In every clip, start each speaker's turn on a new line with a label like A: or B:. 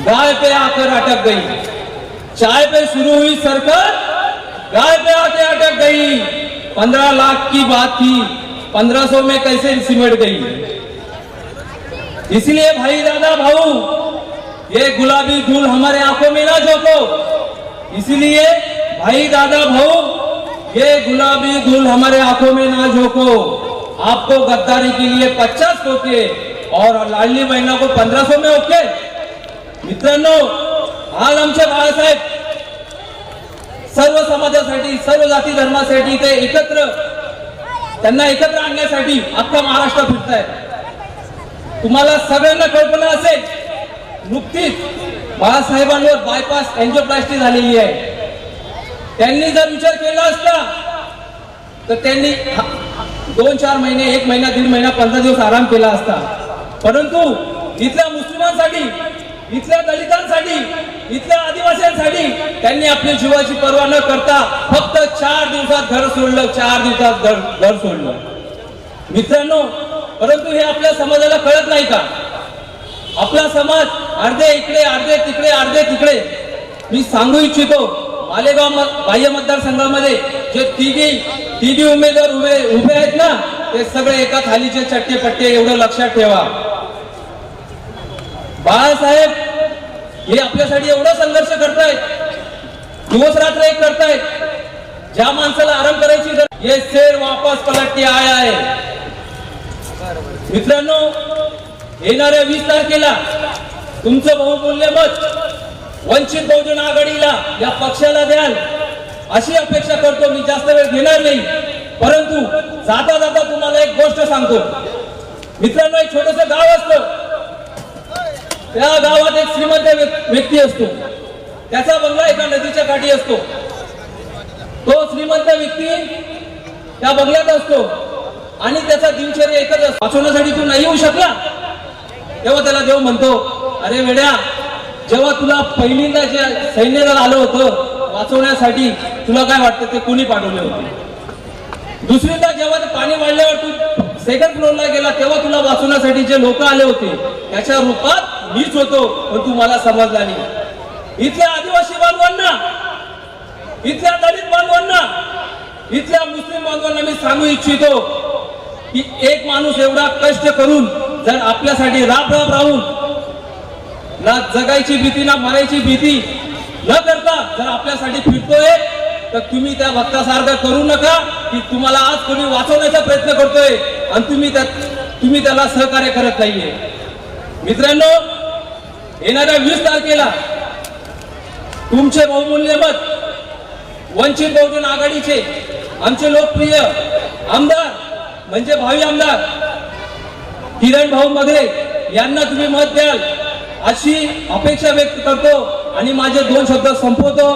A: गाय पे आकर अटक गई। चाय पे शुरू हुई सरकार गाय पे आके अटक गई। पंद्रह लाख की बात थी, पंद्रह सौ में कैसे सिमट गई? इसलिए भाई दादा भाऊ, ये गुलाबी धूल हमारे आँखों में ना झोंको। इसलिए भाई दादा भाऊ, ये गुलाबी धूल हमारे आँखों में ना झोंको। आपको गद्दारी के लिए पचास ओके, और लाडली बहिणा को पंद्रह सौ में ओके। मित्रांनो आज आमच्या बाळासाहेब सर्व समाजासाठी सर्व जाती धर्मासाठी ते एकत्र त्यांना एकत्र आणण्यासाठी अख्खा महाराष्ट्र फिरतायत तुम्हाला सगळ्यांना कल्पना असेल नुकतीच बाळासाहेबांवर बायपास एन्जिओप्लास्टी झालेली आहे. त्यांनी जर विचार केला असता तर त्यांनी दोन चार महिने एक महिना दीड महिना पंधरा दिवस आराम केला असता. परंतु इथल्या मुस्लिमांसाठी इथल्या दलितांसाठी इथल्या आदिवासींसाठी त्यांनी आपली जीवाची पर्वा न करता फक्त चार दिवसात घर सोडलं चार दिवसात घर घर सोडलं. मित्रांनो परंतु हे आपल्या समाजाला कळत नाही का? आपला समाज अर्धे इकडे अर्धे तिकडे अर्धे तिकडे. मी सांगू इच्छितो मालेगाव बाह्य मतदारसंघामध्ये जे तिघी तिघी उमेदवार उभे उभे आहेत ना ते सगळे एका थालीचे चट्टे पट्टे एवढं लक्षात ठेवा. बाळासाहेब हे आपल्यासाठी एवढा संघर्ष करतायत. दिवस रात्र एक करतायत. ज्या माणसाला आराम करायची हे शेर वापस पलट आय आहे. मित्रांनो येणाऱ्या वीस तारखेला तुमचं बहुमूल्य मत वंचित बहुजन आघाडीला या पक्षाला द्याल अशी अपेक्षा करतो मी. जास्त वेळ घेणार नाही. परंतु जाता जाता तुम्हाला एक गोष्ट सांगतो. मित्रांनो एक छोटस गाव असतं. त्या गावात एक श्रीमंत व्यक्ती असतो. त्याचा बंगला एका नदीच्या काठी असतो. तो श्रीमंत व्यक्ती त्या बंगल्यात असतो आणि त्याचा दिनचर्या एकच असतो. वाचवण्यासाठी तू नाही येऊ शकला? तेव्हा त्याला देव म्हणतो अरे वेड्या जेव्हा तुला पहिल्यांदा जे सैन्य दल आलं होतं वाचवण्यासाठी तुला काय वाटतं? ते कोणी पाठवले होते? दुसरीदा जेव्हा ते पाणी वाढल्यावर तू सेकंड फ्लोअरला गेला तेव्हा तुला वाचवण्यासाठी जे लोक आले होते त्याच्या रूपात मीच होतो पण तू मला समजला नाही. इथल्या आदिवासी बांधवांना इथल्या दलित बांधवांना इथल्या मुस्लिम बांधवांना मी सांगू इच्छितो की एक माणूस एवढा कष्ट करून जर आपल्यासाठी राब राब राहून ना जगायची भीती ना मरायची भीती न करता जर आपल्यासाठी फिरतोय तर तुम्ही त्या भक्तासारखं करू नका की तुम्हाला आज कोणी वाचवण्याचा प्रयत्न करतोय. आणि तुम्ही त्या तुम्ही त्याला सहकार्य करत नाहीये. मित्रांनो येणाऱ्या वीस तारखेला तुमचे बहुमूल्य मत वंचित बहुजन आघाडीचे आमचे लोकप्रिय आमदार म्हणजे भावी आमदार किरण भाऊ मगरे यांना तुम्ही मत द्याल अशी अपेक्षा व्यक्त करतो आणि माझे दोन शब्द संपवतो.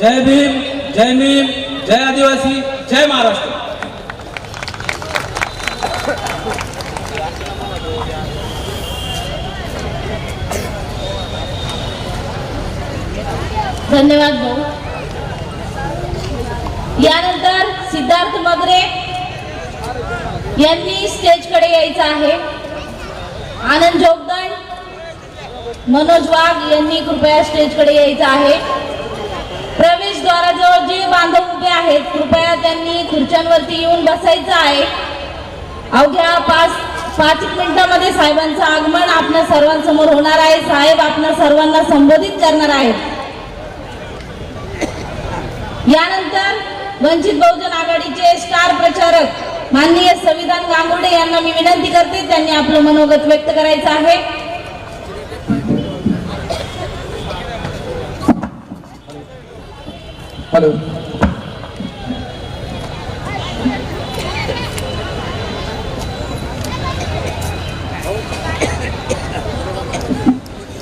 A: जय भीम जय भीम जय आदिवासी जय महाराष्ट्र.
B: धन्यवाद भाऊ. यानंतर सिद्धार्थ मगरे यांनी स्टेजकडे यायचं आहे. आनंद जोगदंड मनोज वाघ यांनी कृपया स्टेजकडे यायचं आहे. प्रवेशद्वाराजवळ जे बांधव उभे आहेत कृपया त्यांनी खुर्च्यांवरती येऊन बसायचं आहे. अवघ्या पाच पाच एक मिनिटामध्ये साहेबांचं आगमन आपल्या सर्वांसमोर होणार आहे. साहेब आपल्या सर्वांना संबोधित करणार आहेत. यानंतर वंचित बहुजन आघाडीचे स्टार प्रचारक माननीय संविधान गांगुडे यांना मी विनंती करते त्यांनी आपलं मनोगत व्यक्त करायचं आहे.
C: हॅलो.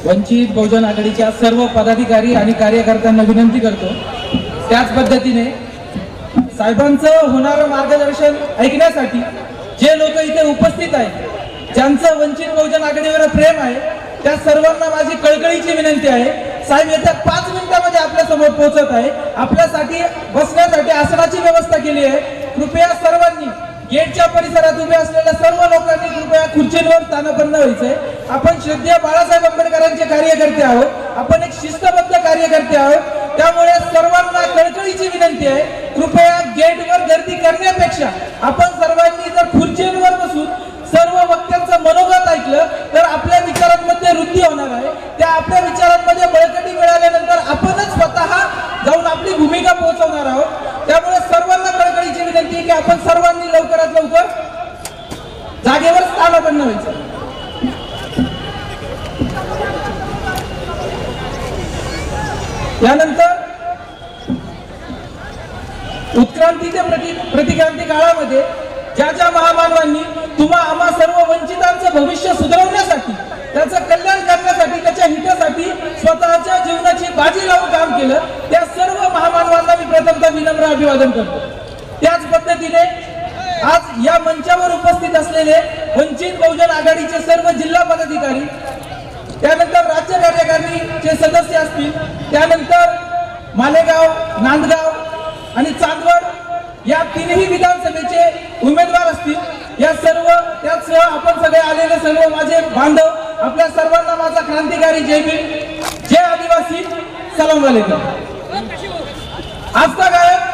C: वंचित बहुजन आघाडीच्या सर्व पदाधिकारी आणि कार्यकर्त्यांना विनंती करतो त्याच पद्धतीने साहेबांचं होणारं मार्गदर्शन ऐकण्यासाठी जे लोक इथे उपस्थित आहेत ज्यांचं वंचित बहुजन आघाडीवर प्रेम आहे त्या सर्वांना माझी कळकळीची विनंती आहे साहेब येत्या पाच मिनिटामध्ये आपल्यासमोर पोहोचत आहे. आपल्यासाठी बसण्यासाठी आसनाची व्यवस्था केली आहे. कृपया सर्वांनी गेटच्या परिसरात उभे असलेल्या सर्व लोकांनी कृपया खुर्चींवर स्थानापन्न व्हायचंय. आपण श्रद्धेय बाळासाहेब आंबेडकरांचे कार्य कार्यकर्ते आहोत. आपण एक शिस्तबद्ध कार्यकर्ते आहोत. त्यामुळे सर्वांना कळकळीची विनंती आहे कृपया गेटवर गर्दी करण्यापेक्षा आपण सर्वांनी जर खुर्चींवर बसून सर्व वक्त्यांचं मनोगत ऐकलं तर आपल्या विचारांमध्ये वृद्धी होणार आहे त्या आपल्या विचारांमध्ये बळकटी मिळाल्यानंतर आपणच स्वतः जाऊन आपली भूमिका पोहोचवणार आहोत त्यामुळे सर्वांना कळकळीची विनंती आहे की आपण सर्वांनी लवकरात लवकर जागेवर स्थानापन्न व्हायचं यानंतर उत्क्रांतीच्या प्रति प्रतिक्रांती काळामध्ये ज्या ज्या महामानवांनी तुम्हा आम्हा सर्व वंचितांचं भविष्य सुधारवण्यासाठी त्याचं कल्याण करण्यासाठी त्याच्या हितासाठी स्वतःच्या जीवनाची बाजी लावून काम केलं त्या सर्व महामानवांना मी प्रथमतः विनम्र अभिवादन करतो. त्याच पद्धतीने आज या मंचावर उपस्थित असलेले वंचित बहुजन आघाडीचे सर्व जिल्हा पदाधिकारी त्यानंतर राज्य कार्यकारिणीचे सदस्य असतील त्यानंतर मालेगाव नांदगाव आणि चांदवड या तीनही विधानसभेचे उमेदवार असतील. या सर्व त्यासह आपण सगळे आलेले सर्व माझे बांधव आपल्या सर्वांना माझा क्रांतिकारी जय भीम. जय आदिवासी. सलाम वालेकुम. आजचा गायक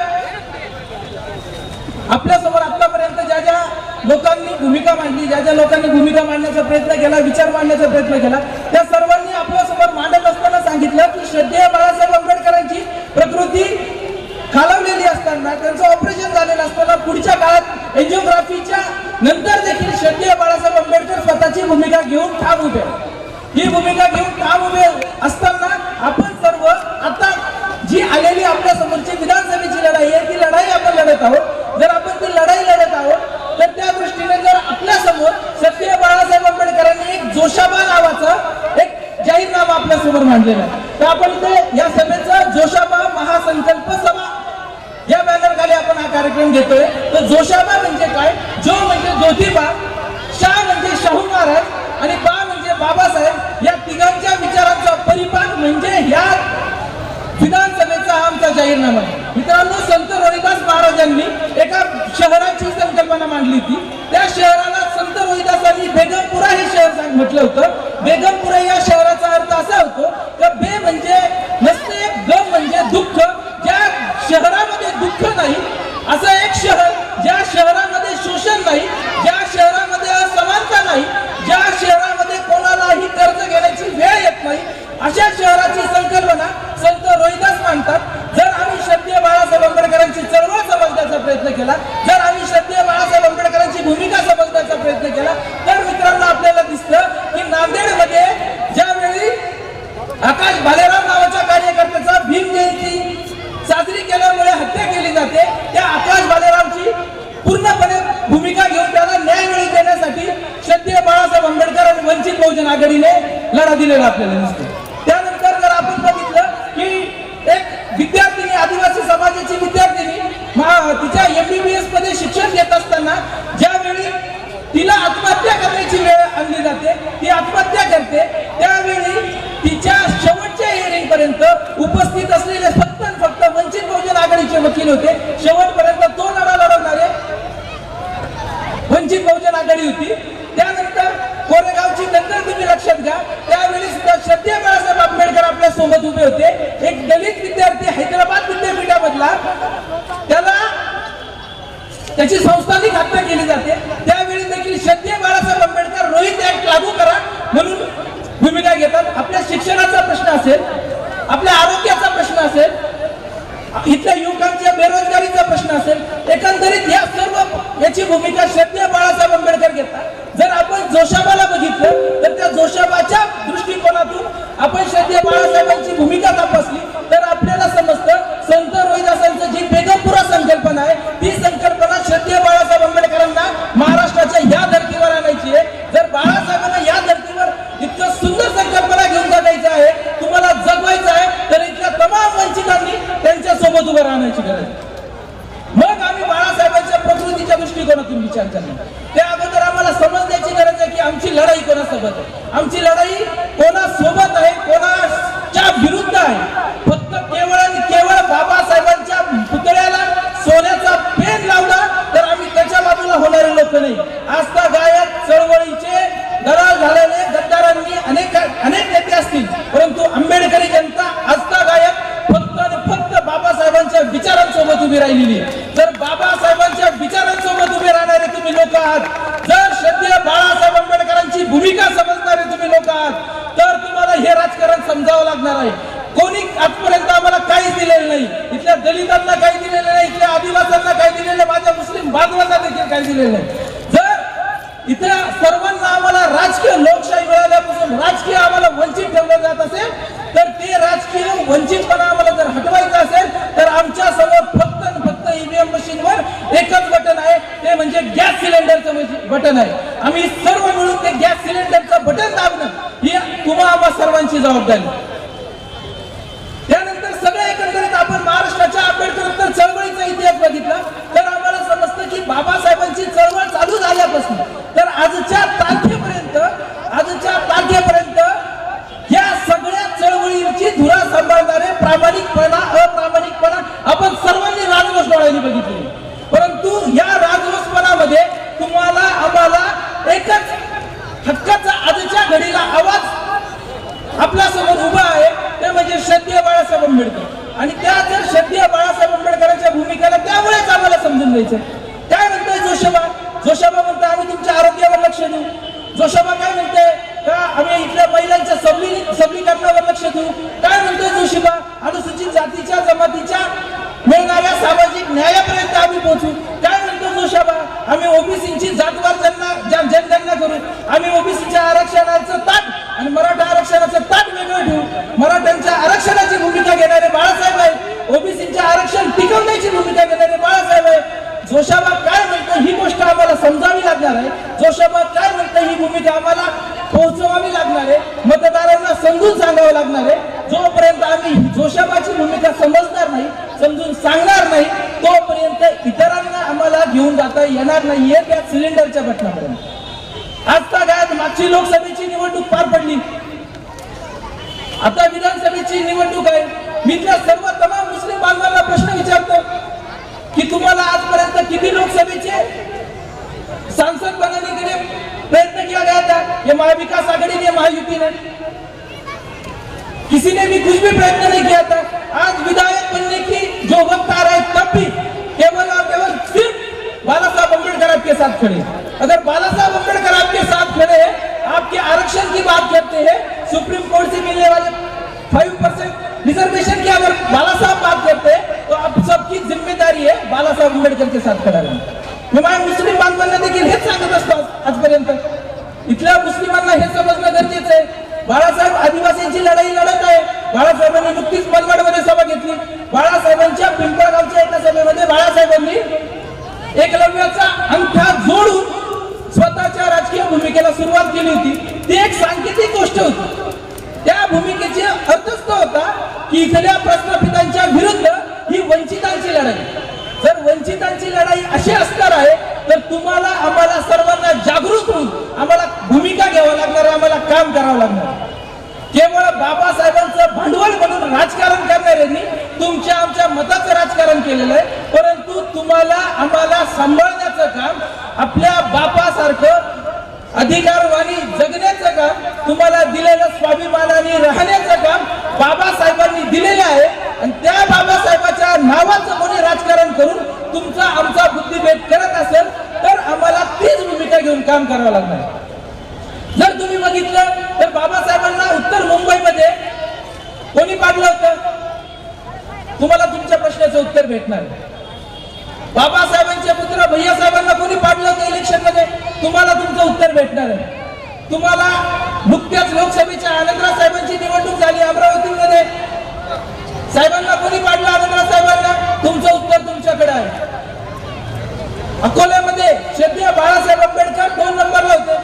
C: आपल्यासमोर आतापर्यंत ज्या ज्या लोकांनी भूमिका मांडली ज्या ज्या लोकांनी भूमिका मांडण्याचा प्रयत्न केला विचार मांडण्याचा प्रयत्न केला त्या सर्वांनी आपल्यासमोर मांडत असताना सांगितलं की श्रद्धेय बाळासाहेब आंबेडकरांची प्रकृती खालावलेली असताना त्यांचं ऑपरेशन झालेलं असताना पुढच्या काळात एन्जिओग्राफीच्या नंतर देखील श्रद्धेय बाळासाहेब आंबेडकर स्वतःची भूमिका घेऊन ठाम उभे. ही भूमिका घेऊन ठाम उभे असताना आपण सर्व आता जी आलेली आपल्या समोरची विधानसभेची लढाई आहे ती लढाई आपण लढत आहोत जर आपण ती लढाई लढत आहोत तर त्या दृष्टीने जर आपल्यासमोर सत्य बाळासाहेब आंबेडकरांनी एक जोशाबा नावाचा एक जाहीरनामा आपल्यासमोर मांडलेला आहे तर आपण इथे या सभेचं जोशाबा महासंकल्प सभा या बॅनर खाली आपण हा कार्यक्रम घेतोय तर जोशाबा म्हणजे काय? जो म्हणजे ज्योतिबा शाह म्हणजे शाहू महाराज आणि बा म्हणजे बाबासाहेब. या तिघांच्या विचारांचा परिपाक म्हणजे या विधानसभेचा आमचा जाहीरनामा. मित्रांनो संत रोहिदास महाराजांनी एका शहराची संकल्पना मांडली होती. त्या शहराला संत रोहिदासांनी बेगमपुरा हे शहर म्हटलं होतं. बेगमपुरा या शहराचा अर्थ असा होतो की बे म्हणजे नसते गम म्हणजे दुःख ज्या शहरामध्ये दुःख नाही असं एक शहर ज्या शहरामध्ये शोषण नाही ज्या शहरामध्ये असमानता नाही ज्या शहरामध्ये कोणालाही कर्ज घेण्याची वेळ येत नाही अशा शहराची संकल्पना संत रोहिदास मांडतात जर आम्ही श्रद्धेय बाळासाहेब आंबेडकरांची चळवळ समजण्याचा प्रयत्न केला जर आम्ही श्रद्धेय बाळासाहेब आंबेडकरांची भूमिका समजण्याचा प्रयत्न केला तर मित्रांनो आपल्याला दिसतं की नांदेडमध्ये ज्यावेळी आकाश भालेराव नावाच्या कार्यकर्त्याचा भीम जयंती साजरी केल्यामुळे हत्या केली जाते त्या आकाश भालेरावची पूर्णपणे भूमिका घेऊन त्याला न्याय मिळवून देण्यासाठी श्रद्धेय बाळासाहेब आंबेडकर आणि वंचित आघाडीने लढा दिलेला आपल्याला दिसतो. त्यानंतर जर आपण बघितलं की एक विद्यार्थिनी आदिवासी समाजाची विद्यार्थिनी तिच्या एमबीबीएसमध्ये शिक्षण घेत असताना ज्यावेळी तिला आत्महत्या करण्याची वेळ आणली जाते ती आत्महत्या करते त्यावेळी तिच्या शेवटच्या हिअरिंग पर्यंत उपस्थित असलेले फक्त फक्त वंचित बहुजन आघाडीचे वकील होते. शेवटपर्यंत तो लढा लढवणारे वंचित बहुजन आघाडी होती त्यानंतर कोरेगावची नंतर तुम्ही लक्षात घ्या त्यावेळी सुद्धा श्रद्धेय बाळासाहेब आंबेडकर आपल्या सोबत उभे होते. एक दलित विद्यार्थी हैदराबाद विद्यापीठामधला त्याला त्याची संस्थानिक हत्या केली जाते. त्यावेळी देखील श्रद्धेय बाळासाहेब आंबेडकर रोहित ऍक्ट लागू करा म्हणून भूमिका घेतात. आपल्या शिक्षणाचा प्रश्न असेल आपल्या आरोग्याचा प्रश्न असेल इथल्या युवकांच्या बेरोजगारीचा प्रश्न असेल एकंदरीत या सर्व याची भूमिका श्रद्धेय बाळासाहेब आंबेडकर घेतात. जर आपण जोशाबाला बघितलं तर त्या जोशाबाच्या दृष्टिकोनातून आपण श्रद्धेय बाळासाहेबांची भूमिका तपासली तर आपल्याला समजतं संत रोहिदासांचं जी बेगमपुरा संकल्पना आहे ती संकल्पना श्रद्धेय बाळासाहेब आंबेडकरांना महाराष्ट्राच्या या धर्तीवर आणायची आहे. जर बाळासाहेबांना या धर्तीवर इतकं सुंदर संकल्पना घेऊन जगायचं आहे तुम्हाला जगवायचं आहे तर इथल्या तमाम वंचितांनी त्यांच्यासोबत उभं राहण्याची गरज आहे. मग आम्ही बाळासाहेबांच्या प्रकृतीच्या दृष्टिकोनातून विचार करणार. त्या अगोदर आम्हाला समजण्याची गरज आहे की आमची लढाई कोणासोबत आहे? आमची लढाई कोणासोबत नाही. फक्त केवळ आणि केवळ बाबासाहेबांच्या पुतळ्याला सोन्याचा पेन लावला तर आम्ही त्याच्या बाजूला होणारे लोक नाही. आस्था गायक चळवळीचे दरार झालेले गद्दारांनी अनेक अनेक नेते असतील. परंतु आंबेडकरी जनता आस्था गायक फक्त आणि फक्त बाबासाहेबांच्या विचारांसोबत उभी राहिलेली तर बाबासाहेबांच्या विचारांसोबत उभे राहणारे तुम्ही लोक आहात जर श्रद्धेय बाळासाहेब आंबेडकरांची भूमिका दलितांना काही दिलेलं नाही इथल्या आदिवासांना काही दिलेलं माझ्या मुस्लिम बांधवांना देखील काही दिलेलं नाही. जर इथल्या सर्वांना आम्हाला राजकीय लोकशाही मिळाल्यापासून राजकीय आम्हाला वंचित ठेवलं जात असेल तर ते राजकीय वंचितपणा आम्हाला जर हटवायचं असेल तर आमच्यासमोर फक्त फक्त ईव्हीएम मशीनवर एकच बटन आहे ते म्हणजे गॅस सिलेंडरचं बटन आहे. आम्ही सर्व मिळून ते गॅस सिलेंडरचं बटन दाबणं ही तुम्हा आम्हा सर्वांची जबाबदारी त्यानंतर सगळं एकंदरीत आपण आंबेडकर चळवळीचा इतिहास बघितला तर आम्हाला समजतं की बाबासाहेबांची चळवळ चालू झाल्यापासून तर आजच्या तारखेपर्यंत आजच्या तारखेपर्यंत या सगळ्या चळवळींची धुरा सांभाळणारे प्रामाणिकपणा अप्रामाणिकपणा आपण सर्वांनी राजवस डोळ्यांनी बघितली परंतु या राजवसपणामध्ये तुम्हाला आम्हाला एकच हक्काचा आजच्या घडीला आवाज आपल्यासमोर उभा आहे ते म्हणजे श्रद्धेय बाळासाहेब आंबेडकर आणि त्या जर श्रद्धेय बाळासाहेब आंबेडकरांच्या भूमिकेला त्यामुळेच आम्हाला समजून घ्यायचं काय म्हणतोय जोशाबा जोशाबा म्हणतो आम्ही तुमच्या आरोग्यावर लक्ष देऊ जोशाबा काय म्हणते का आम्ही इथल्या महिलांच्या सबली सबलीकरणावर लक्ष देऊ काय म्हणतोय जोशिबा अनुसूचित जातीच्या जमातीच्या मिळणाऱ्या सामाजिक न्यायापर्यंत आम्ही पोहोचू काय म्हणतो जोशाबा आम्ही ओबीसीची जातवार जनना जन- जनगणना करू आम्ही ओबीसीच्या आरक्षणाचं ताट आणि मराठा आरक्षणाचं ताट वेगळं ठेवू मराठ्यांच्या आरक्षणाची भूमिका घेणारे बाळासाहेब आहेत ओबीसीच्या आरक्षण टिकवण्याची भूमिका घेणारे बाळासाहेब आहेत जोशाबा काय म्हणतो ही गोष्ट आम्हाला समजावी लागणार आहे जोशाबा काय म्हणतो ही भूमिका आम्हाला पोहोचवावी लागणार आहे मतदारांना समजून सांगावं लागणार आहे जोपर्यंत आम्ही जोशाबाची भूमिका समजणार नाही समजून सांगणार नाही तोपर्यंत इतरांना आम्हाला घेऊन जाता येणार नाहीये त्या सिलेंडरच्या घटनापर्यंत. आजचा काय मागची लोकसभेची निवडणूक पार पडली. आता विधानसभेची निवडणूक आहे. मी त्या सर्व तमाम मुस्लिम बांधवांना प्रश्न विचारतो की तुम्हाला आजपर्यंत किती लोकसभेचे सांसद बनवण्याकडे प्रयत्न किया गया था ये महाविकास आघाड़ी ने महायुति ने किसी ने भी कुछ भी प्रयत्न नहीं किया था आज विधायक बनने की जो वक्त आ रहा है तब भी केवल और केवल सिर्फ बाला साहब आपके साथ खड़े। अगर बाला साहब अम्बेडकर आपके साथ खड़े हैं आपके आरक्षण की बात करते हैं सुप्रीम कोर्ट से मिलने वाले फाइव परसेंट रिजर्वेशन की अगर बाला साहब बात करते हैं तो आप सबकी जिम्मेदारी है बाला साहब अम्बेडकर के साथ खड़ा रहना। माझ्या मुस्लिम बांधवांना देखील हेच सांगत असतो आजपर्यंत। इथल्या मुस्लिमांना हे समजणं गरजेचं आहे बाळासाहेब आदिवासींची लढाई लढत आहे. बाळासाहेबांनी नुकतीच मनमाडमध्ये सभा घेतली. बाळासाहेबांच्या पिंपळगावच्या एका सभेमध्ये बाळासाहेबांनी एकलव्याचा अंगठा जोडून स्वतःच्या राजकीय भूमिकेला सुरुवात केली होती. ती एक सांकेतिक गोष्ट होती. त्या भूमिकेचे अर्थच तो होता की इथल्या प्रस्थापितांच्या विरुद्ध ही वंचितांची लढाई. जर वंचितांची लढाई अशी असणार आहे तर तुम्हाला आम्हाला सर्वांना जागृत होऊन आम्हाला भूमिका घ्यावं लागणार आम्हाला काम करावं लागणार केवळ बाबासाहेबांचं भांडवल म्हणून राजकारण करणाऱ्यांनी तुमच्या आमच्या मताचं राजकारण केलेलं आहे परंतु तुम्हाला आम्हाला सांभाळण्याचं काम आपल्या बापासारखं अधिकारवाणी जगण्याचं काम तुम्हाला दिलेलं स्वाभिमानाने राहण्याचं काम बाबासाहेबांनी दिलेलं आहे. आणि त्या बाबासाहेबाच्या नावाचं कोणी राजकारण करून तुमचा आमचा बुद्धिभेद करत असेल तर आम्हाला तीच भूमिका घेऊन काम करावं लागणार जर तुम्ही बघितलं तर बाबासाहेबांना उत्तर मुंबईमध्ये कोणी पाडलं होतं? तुम्हाला तुमच्या प्रश्नाचं उत्तर भेटणार आहे. बाबासाहेबांचे पुत्र भैयासाहेबांना कोणी पाडलं होतं इलेक्शनमध्ये तुम्हाला तुमचं उत्तर भेटणार आहे. तुम्हाला नुकत्याच लोकसभेच्या आनंदराव साहेबांची निवडणूक झाली अमरावतीमध्ये. साहेबांना कोणी पाडलं आनंदराव साहेबांना? तुमचं उत्तर तुमच्याकडे आहे. अकोल्यामध्ये श्रद्धेय बाळासाहेब आंबेडकर दोन नंबरला होते.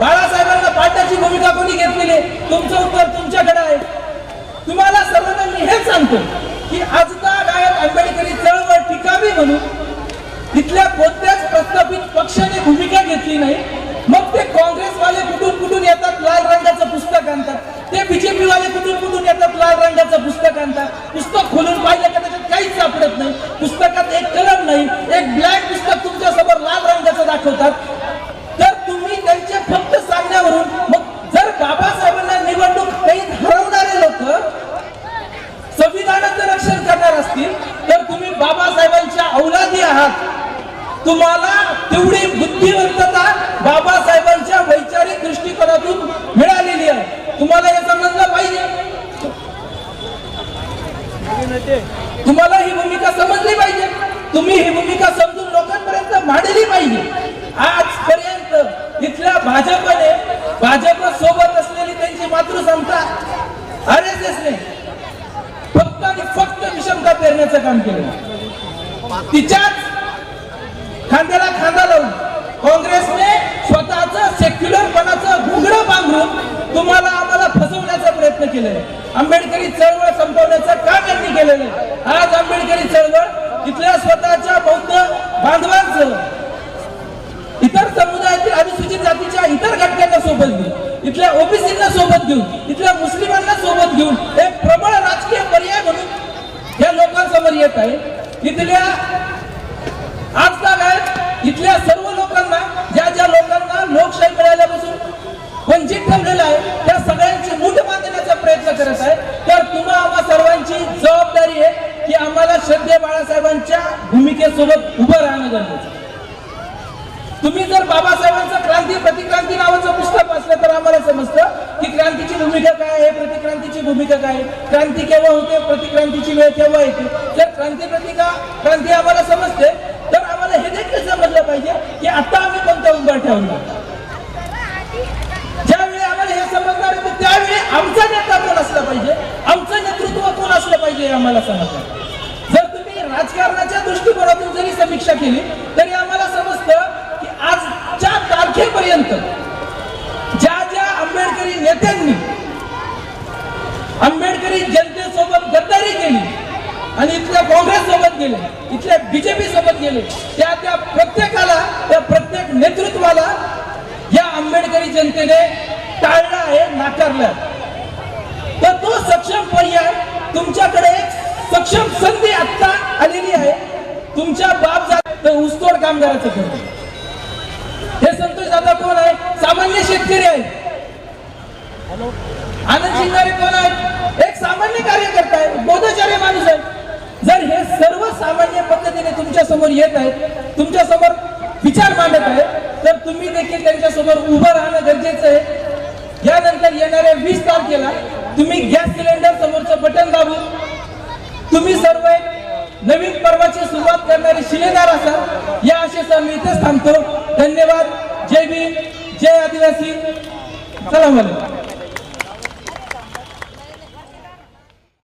C: बाळासाहेबांना पाडण्याची भूमिका कोणी घेतलेली तुमचं उत्तर तुमच्याकडे आहे. तुम्हाला सर्वजण मी हेच सांगतो. की आजचा गायक आंबेडकरी चळवळ टिकावी म्हणून. तिथल्या कोणत्याच प्रस्थापित पक्षाने भूमिका घेतली नाही. मग ते काँग्रेसवाले कुठून कुठून येतात? लाल रंगाचं पुस्तक आणतात. ते बीजेपी वाले कुठून कुठून येतात? लाल रंगाचं पुस्तक आणतात. पुस्तक खोलून पाहिलं का त्याच्यात काहीच सापडत नाही. पुस्तकात एक कलम नाही. एक ब्लॅक पुस्तक तुमच्यासमोर लाल रंगाचं दाखवतात तर तुम्ही त्यांच्या फक्त सांगण्यावरून मग जर बाबासाहेबांना निवडणूक काही हरवणारे लोक संविधानाचं रक्षण करणार असतील तर तुम्ही बाबासाहेबांच्या औलादी आहात. तुम्हाला तेवढी बुद्धिवंतता बाबासाहेबांची वैचारिक दृष्टिकोनातून मिळालेली आहे तुम्हाला हे समजलं पाहिजे आर एस एसने फक्त आणि फक्त विषमता पेरण्याचं काम केलं तिच्याच खांद्याला खांदा लावून काँग्रेसने स्वतःच सेक्युलरपणाचं घुंगडं बांधून तुम्हाला आम्हाला फसवण्याचा प्रयत्न केलेला आहे आंबेडकरी चळवळ संपवण्याचं काम आहे आज आंबेडकरी चळवळ इथल्या स्वतःच्या बौद्ध बांधवांचं. इतर समुदायातील अनुसूचित जातीच्या इतर घटकांना सोबत घेऊन इथल्या ओबीसींना सोबत घेऊन इथल्या मुस्लिमांना सोबत घेऊन एक प्रबळ राजकीय पर्याय म्हणून या लोकांसमोर येत आहे. इथल्या आज काय इथल्या सर्व लोकांना ज्या ज्या लोकांना लोकशाही मिळाल्यापासून वंचित ठेवलेलं आहे त्या सगळ्यांची मूठ बांधण्याचा प्रयत्न करत आहे. तर तुम्हा आम्हा सर्वांची जबाबदारी आहे की आम्हाला श्रद्धे बाळासाहेबांच्या भूमिकेसोबत उभं राहणं गरजेचं तुम्ही जर बाबासाहेबांचं क्रांती प्रतिक्रांती नावाचं पुस्तक वाचलं तर आम्हाला समजतं की क्रांतीची भूमिका काय आहे प्रतिक्रांतीची भूमिका काय आहे. क्रांती केव्हा होते प्रतिक्रांतीची वेळ केव्हा येते? जर क्रांती प्रतिका क्रांती आम्हाला समजते तर आम्हाला हे देखील समजलं पाहिजे की आता आम्ही कोणता उंबर ठेवणार ज्यावेळी आम्हाला हे समजणार आहे त्यावेळी आमचा नेता कोण असला पाहिजे? आमचं नेतृत्व कोण असलं पाहिजे हे आम्हाला समजलं राजकारणाच्या दृष्टिकोनातून जरी समीक्षा केली तरी आम्हाला समजतं की आजच्या तारखेपर्यंत ज्या ज्या आंबेडकरी नेत्यांनी आंबेडकरी जनतेसोबत गद्दारी केली आणि इथल्या काँग्रेस सोबत गेले इथल्या बीजेपी सोबत गेले त्या त्या प्रत्येकाला त्या प्रत्येक नेतृत्वाला या आंबेडकरी जनतेने टाळला आहे नाकारलं तर तो सक्षम पर्याय तुमच्याकडे एक सक्षम संधी आता आलेली आहे. तुमच्या बाप जात ऊसतोड कामगाराचं करतो हे संतोष दादा कोण आहे? सामान्य शेतकरी आहे. आनंद शिंगारे कोण आहेत? एक सामान्य कार्यकर्ता आहे बोधाचार्य माणूस आहे. जर हे सर्व सामान्य पद्धतीने तुमच्यासमोर येत आहेत तुमच्यासमोर विचार मांडत आहेत तर तुम्ही देखील त्यांच्यासमोर उभं राहणं गरजेचं आहे. यानंतर येणाऱ्या वीस तारखेला तुम्ही गॅस सिलेंडर समोरचं बटन दाबून तुम्ही सर्व एक नवीन पर्वाची सुरुवात करणारे शिलेदार असाल या आशेसह मी इथेच थांबतो. धन्यवाद. जय भीम. जय आदिवासी. सलाम अलैकुम.